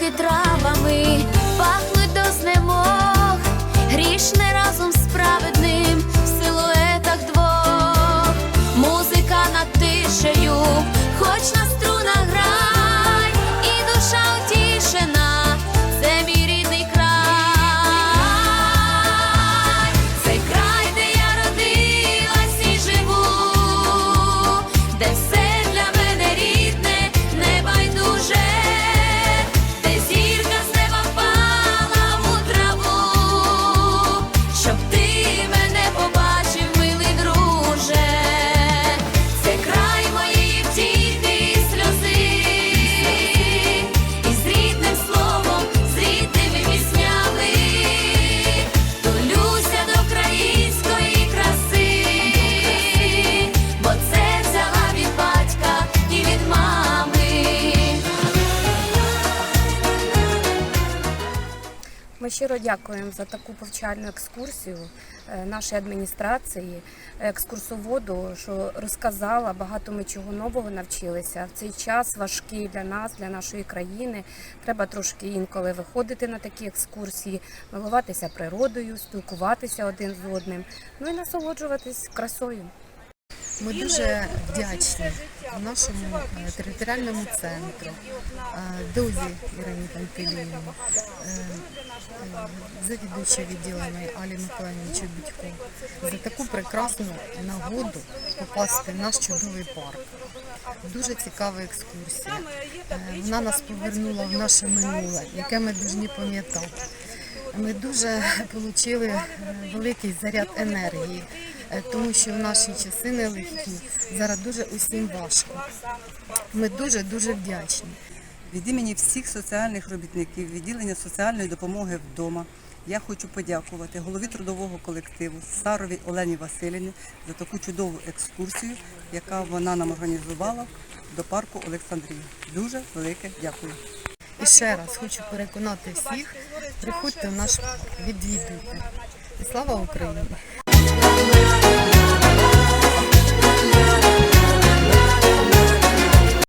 поки трав. Щиро дякуємо за таку повчальну екскурсію е, нашій адміністрації, екскурсоводу, що розказала, багато ми чого нового навчилися. В цей час важкий для нас, для нашої країни. Треба трошки інколи виходити на такі екскурсії, милуватися природою, спілкуватися один з одним, ну і насолоджуватись красою. Ми дуже вдячні нашому територіальному центру, Дозі Ірині е, е, відділення Алі Миколаївні Чобітько за таку прекрасну нагоду попасти в наш чудовий парк. Дуже цікава екскурсія. Вона нас повернула в наше минуле, яке ми повинні пам'ятати. Ми дуже отримали великий заряд енергії, тому що в наші часи нелегкі. Зараз дуже усім важко. Ми дуже дуже вдячні. Від імені всіх соціальних робітників відділення соціальної допомоги вдома я хочу подякувати голові трудового колективу Сарові Олені Василівні за таку чудову екскурсію, яка вона нам організувала до парку Олександрії. Дуже велике дякую. І ще раз хочу переконати всіх, приходьте в наш відвідуйте. І слава Україні!